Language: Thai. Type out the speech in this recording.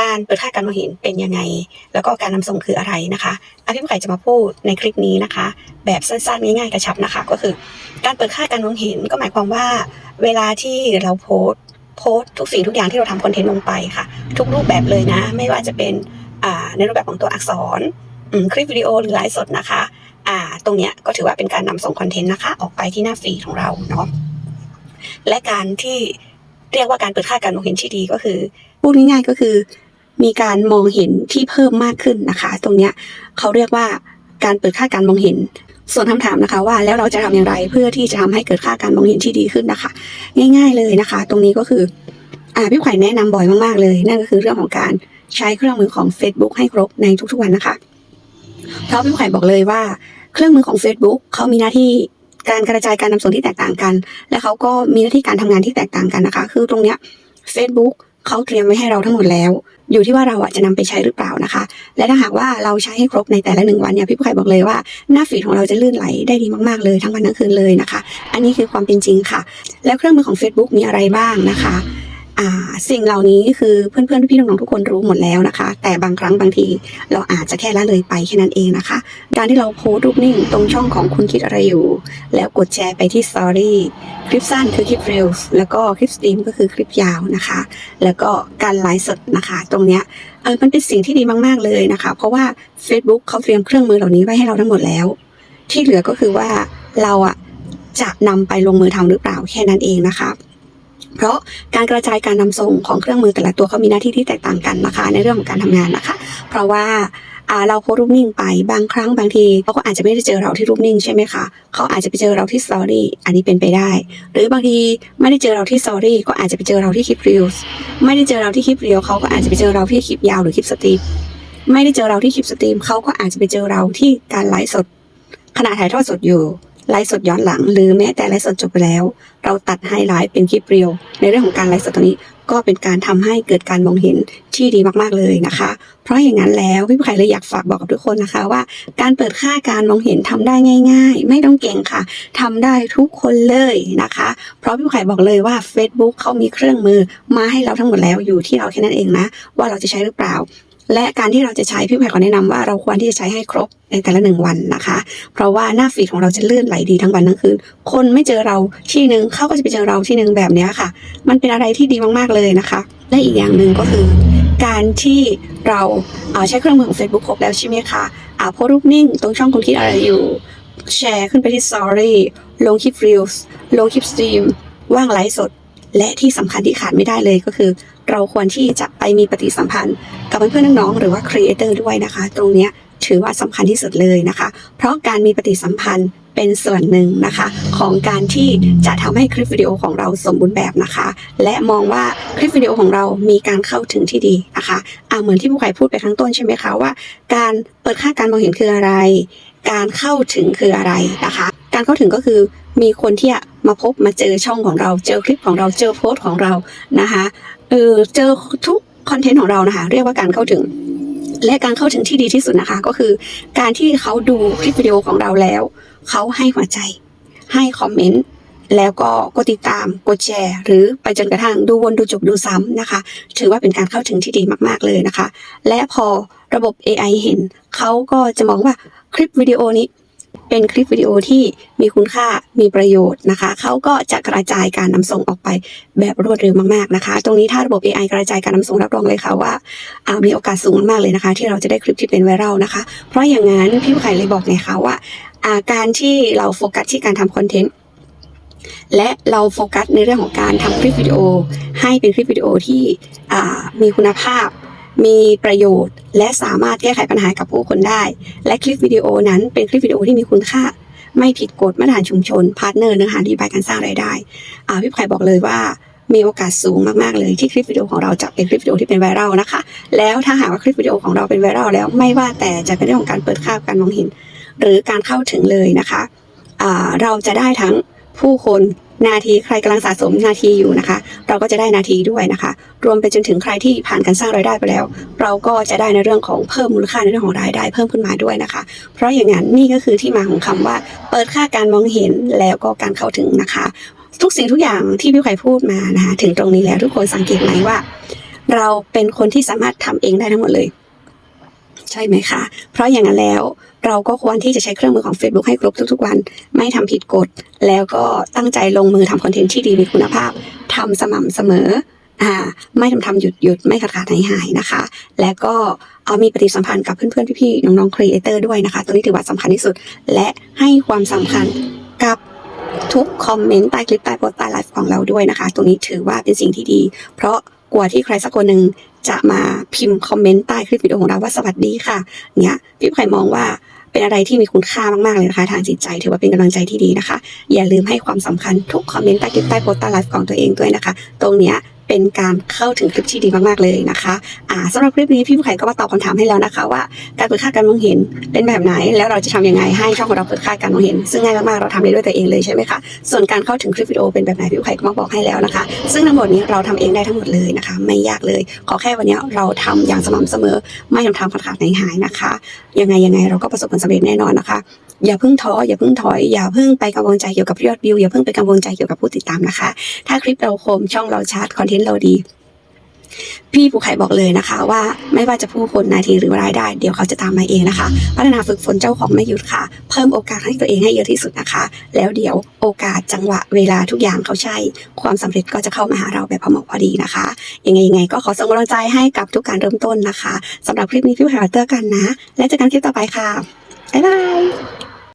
การเปิดค่าการมองเห็นเป็นยังไง แล้วก็การนำส่งคืออะไรนะคะอาพี่ผู้ไข่จะมาพูดในคลิปนี้นะคะ แบบสั้นๆง่ายๆกระชับนะคะ ก็คือ การเปิดค่าการมองเห็นก็หมายความว่า เวลาที่เราโพสโพสทุกสิ่งทุกอย่างที่เราทำคอนเทนต์ลงไปค่ะ ทุกรูปแบบเลยนะ ไม่ว่าจะเป็นในรูปแบบของตัวอักษรคลิปวิดีโอหรือไลฟ์สดนะคะตรงเนี้ยก็ถือว่าเป็นการนำส่งคอนเทนต์นะคะ ออกไปที่หน้าฟีดของเราเนาะและการที่เรียกว่าการเปิดค่าการมองเห็นที่ดีก็คือพูดง่ายๆก็คือ มีการมองเห็นที่เพิ่มมากขึ้นนะคะ ตรงเนี้ยเขาเรียกว่าการเปิดค่าการมองเห็น ส่วนคำถามนะคะ ว่าแล้วเราจะทำอย่างไรเพื่อที่จะทำให้เกิดค่าการมองเห็นที่ดีขึ้นนะคะ ง่าย ๆเลยนะคะ ตรงนี้ก็คืออ่าพี่ไข่แนะนำบ่อยมากๆเลย นั่นก็คือเรื่องของการใช้เครื่องมือของ Facebook ให้ครบในทุกๆวันนะคะเพราะพี่ไข่บอกเลยว่า เครื่องมือของ Facebook เขามีหน้าที่การกระจายการนำส่งที่แตกต่างกัน และเขาก็มีหน้าที่การทำงานที่แตกต่างกันนะคะ คือตรงเนี้ย Facebook เขาเตรียมไว้ให้เราทั้งหมดแล้ว อยู่ที่ว่าเราอะจะนำไปใช้หรือเปล่านะคะ และถ้าหากว่าเราใช้ให้ครบในแต่ละหนึ่งวันเนี่ยพี่ผู้ไข่บอกเลยว่าหน้าฟีดของเราจะลื่นไหลได้ดีมากๆเลยทั้งวันทั้งคืนเลยนะคะ อันนี้คือความเป็นจริงค่ะ แล้วเครื่องมือของ Facebook มีอะไรบ้างนะคะ สิ่งเหล่านี้คือเพื่อนๆพี่น้องๆทุกคนรู้หมดแล้วนะคะ แต่บางครั้งบางทีเราอาจจะแค่ละเลยไปแค่นั้นเองนะคะ การที่เราโพสต์รูปนิ่งตรงช่องของคุณคิดอะไรอยู่ แล้วกดแชร์ไปที่ Story คลิปสั้นคือคลิป Reels แล้วก็คลิปสตรีมก็คือคลิปยาวนะคะ แล้วก็การไลฟ์สดนะคะ ตรงเนี้ยเออมันเป็นสิ่งที่ดีมากๆเลยนะคะ เพราะว่า Facebook เขาเตรียมเครื่องมือเหล่านี้ไว้ให้เราทั้งหมดแล้ว ที่เหลือก็คือว่าเราอะจะนำไปลงมือทำหรือเปล่าแค่นั้นเองนะคะ เพราะการกระจายการนำส่งของเครื่องมือแต่ละตัวเขามีหน้าที่ที่แตกต่างกันนะคะ ในเรื่องของการทำงานนะคะ เพราะว่าเราโพสรูปนิ่งไปบางครั้งบางทีเขาก็อาจจะไม่ได้เจอเราที่รูปนิ่งใช่ไหมคะเขาอาจจะไปเจอเราที่สตอรี่อันนี้เป็นไปได้ หรือบางทีไม่ได้เจอเราที่สตอรี่ก็อาจจะไปเจอเราที่คลิปรีลส์ไม่ได้เจอเราที่คลิปเรียวเขาก็อาจจะไปเจอเราที่คลิปยาวหรือคลิปสตรีมไม่ได้เจอเราที่คลิปสตรีมเขาก็อาจจะไปเจอเราที่การไลฟ์สดขณะถ่ายทอดสดอยู่ไลฟ์สดย้อนหลัง หรือแม้แต่ไลฟ์สดจบไปแล้ว เราตัดไฮไลท์เป็นคลิปเรียวในเรื่องของการไลฟ์สดตรงนี้ก็เป็นการทำให้เกิดการมองเห็นที่ดีมากๆเลยนะคะ เพราะอย่างนั้นแล้วพี่ไผ่เลยอยากฝากบอกกับทุกคนนะคะว่า การเปิดค่าการมองเห็นทำได้ง่าย ๆ ไม่ต้องเก่งค่ะทำได้ทุกคนเลยนะคะ เพราะพี่ไผ่บอกเลยว่า Facebook เขามีเครื่องมือมาให้เราทั้งหมดแล้วอยู่ที่เราแค่นั้นเองนะ ว่าเราจะใช้หรือเปล่า และการที่เราจะใช้พี่ไผ่ขอแนะนำว่าเราควรที่จะใช้ให้ครบในแต่ละหนึ่งวันนะคะ เพราะว่าหน้าฟีดของเราจะเลื่อนไหลดีทั้งวันทั้งคืน คนไม่เจอเราที่หนึ่งเขาก็จะไปเจอเราที่หนึ่งแบบนี้ค่ะ มันเป็นอะไรที่ดีมากๆเลยนะคะ และอีกอย่างหนึ่งก็คือ การที่เราอ่าใช้เครื่องมือของ Facebook ครบแล้วใช่ไหมคะอ่าโพสรูปนิ่งตรงช่องคุณคิดอะไรอยู่ แชร์ขึ้นไปที่ Story ลงคลิป Reels ลงคลิปสตรีมว่างไลฟ์สด และที่สำคัญที่ขาดไม่ได้เลยก็คือ เราควรที่จะไปมีปฏิสัมพันธ์ กับเพื่อนๆน้องๆหรือว่าครีเอเตอร์ด้วยนะคะ ตรงนี้ถือว่าสำคัญที่สุดเลยนะคะ เพราะการมีปฏิสัมพันธ์เป็นส่วนหนึ่งนะคะ ของการที่จะทำให้คลิปวิดีโอของเราสมบูรณ์แบบนะคะ และมองว่าคลิปวิดีโอของเรามีการเข้าถึงที่ดีนะคะอ่าเหมือนที่ผู้ใหญ่พูดไปข้างต้นใช่ไหมคะว่า การเปิดค่าการมองเห็นคืออะไร การเข้าถึงคืออะไรนะคะ การเข้าถึงก็คือมีคนที่มาพบมาเจอช่องของเรา เจอคลิปของเราเจอโพสต์ของเรานะคะเออเจอทุก คอนเทนต์ของเรานะคะ เรียกว่าการเข้าถึง และการเข้าถึงที่ดีที่สุดนะคะ ก็คือ การที่เขาดูคลิปวิดีโอของเราแล้ว เขาให้หัวใจ ให้คอมเมนต์แล้วก็กดติดตามกดแชร์ หรือไปจนกระทั่งดูวนดูจบดูซ้ำนะคะ ถือว่าเป็นการเข้าถึงที่ดีมากๆเลยนะคะ และพอระบบ AI เห็น เขาก็จะมองว่าคลิปวิดีโอนี้ เป็นคลิปวิดีโอที่มีคุณค่ามีประโยชน์นะคะ เขาก็จะกระจายการนำส่งออกไปแบบรวดเร็วมากๆนะคะ ตรงนี้ถ้าระบบ AI กระจายการนำส่งรับรองเลยค่ะว่าามีโอกาสสูงมากเลยนะคะ ที่เราจะได้คลิปที่เป็นไวรัลนะคะ เพราะอย่างนั้นพี่ไข่เลยบอกไงคะว่าาการที่เราโฟกัสที่การทำคอนเทนต์และเราโฟกัสในเรื่องของการทำคลิปวิดีโอ ให้เป็นคลิปวิดีโอที่มีคุณภาพ มีประโยชน์ และสามารถแก้ไขปัญหากับผู้คนได้ และคลิปวิดีโอนั้นเป็นคลิปวิดีโอที่มีคุณค่า ไม่ผิดกฎมาตรฐานชุมชนพาร์ทเนอร์เนื้อหาดีบายการสร้างรายได้อาพี่ไผ่บอกเลยว่ามีโอกาสสูงมาก ๆ เลยที่คลิปวิดีโอของเราจะเป็นคลิปวิดีโอที่เป็นไวรัลนะคะ แล้วถ้าหากว่าคลิปวิดีโอของเราเป็นไวรัลแล้วไม่ว่าแต่จะเป็นเรื่องของการเปิดค่าบการมองเห็น หรือการเข้าถึงเลยนะคะเราจะได้ทั้งผู้คน นาทีใครกำลังสะสมนาทีอยู่นะคะ เราก็จะได้นาทีด้วยนะคะ รวมไปจนถึงใครที่ผ่านการสร้างรายได้ไปแล้ว เราก็จะได้ในเรื่องของเพิ่มมูลค่าในเรื่องของรายได้เพิ่มขึ้นมาด้วยนะคะ เพราะอย่างนั้นนี่ก็คือที่มาของคำว่า เปิดค่าการมองเห็นแล้วก็การเข้าถึงนะคะ ทุกสิ่งทุกอย่างที่พี่ไข่พูดมานะคะถึงตรงนี้แล้วทุกคนสังเกตไหมว่า เราเป็นคนที่สามารถทำเองได้ทั้งหมดเลย ใช่ไหมคะ เพราะอย่างนั้นแล้ว เราก็ควรที่จะใช้เครื่องมือของ Facebook ให้ครบทุกๆวัน ไม่ทำผิดกฎ แล้วก็ตั้งใจลงมือทำคอนเทนต์ที่ดีมีคุณภาพทำสม่ำเสมออ่าไม่ทำทำหยุดหยุดไม่ขาดขาดหายหายนะคะ และก็เอามีปฏิสัมพันธ์กับเพื่อนๆพี่ๆน้องๆครีเอเตอร์ด้วยนะคะ ตัวนี้ถือว่าสำคัญที่สุด และให้ความสำคัญกับทุกคอมเมนต์ใต้คลิปใต้โพสต์ใต้ไลฟ์ของเราด้วยนะคะ ตัวนี้ถือว่าเป็นสิ่งที่ดี เพราะกลัวที่ใครสักคนหนึ่งจะมาพิมพ์คอมเมนต์ใต้คลิปวิดีโอของเราว่าสวัสดีค่ะเนี่ยพี่ไผ่มองว่า เป็นอะไรที่มีคุณค่ามาก ๆ เลยนะคะ ทางจิตใจถือว่าเป็นกำลังใจที่ดีนะคะ อย่าลืมให้ความสำคัญทุกคอมเมนต์ใต้คลิปใต้โพสต์ใต้ไลฟ์ของตัวเองด้วยนะคะ ตรงเนี้ย เป็นการเข้าถึงคลิปที่ดีมากๆเลยนะคะอ่าสำหรับคลิปนี้พี่ผู้ไข่ก็มาตอบคำถามให้แล้วนะคะ ว่าการเปิดค่าการมองเห็นเป็นแบบไหน แล้วเราจะทำยังไงให้ช่องของเราเปิดค่าการมองเห็น ซึ่งง่ายมากๆเราทำได้ด้วยตัวเองเลยใช่ไหมคะส่วนการเข้าถึงคลิปวิดีโอเป็นแบบไหนพี่ผู้ไข่ก็มาบอกให้แล้วนะคะ ซึ่งทั้งหมดนี้เราทำเองได้ทั้งหมดเลยนะคะ ไม่ยากเลย ขอแค่วันนี้เราทำอย่างสม่ำเสมอ ไม่ทำทำขาดขาดหายหายนะคะ ยังไงยังไงเราก็ประสบผลสำเร็จแน่นอนนะคะ อย่าเพิ่งท้ออย่าเพิ่งถอย อย่าเพิ่งไปกังวลใจเกี่ยวกับยอดวิวอย่าเพิ่งไปกังวลใจเกี่ยวกับผู้ติดตามนะคะ ถ้าคลิปเราคมช่องเราชัดคอนเทนต์เราดี พี่ผู้ไข่บอกเลยนะคะ ว่าไม่ว่าจะผู้คนนาทีหรือรายได้ เดี๋ยวเขาจะตามมาเองนะคะ พัฒนาฝึกฝนเจ้าของไม่หยุดค่ะ เพิ่มโอกาสให้ตัวเองให้เยอะที่สุดนะคะ แล้วเดี๋ยวโอกาสจังหวะเวลาทุกอย่างเขาใช่ ความสำเร็จก็จะเข้ามาหาเราแบบพอเหมาะพอดีนะคะยังไงยังไงก็ขอส่งกำลังใจให้กับทุกการเริ่มต้นนะคะสำหรับคลิปนี้พี่ผู้ไข่ขอเตอร์กันนะ และเจอกันคลิปต่อไปค่ะบ๊ายบาย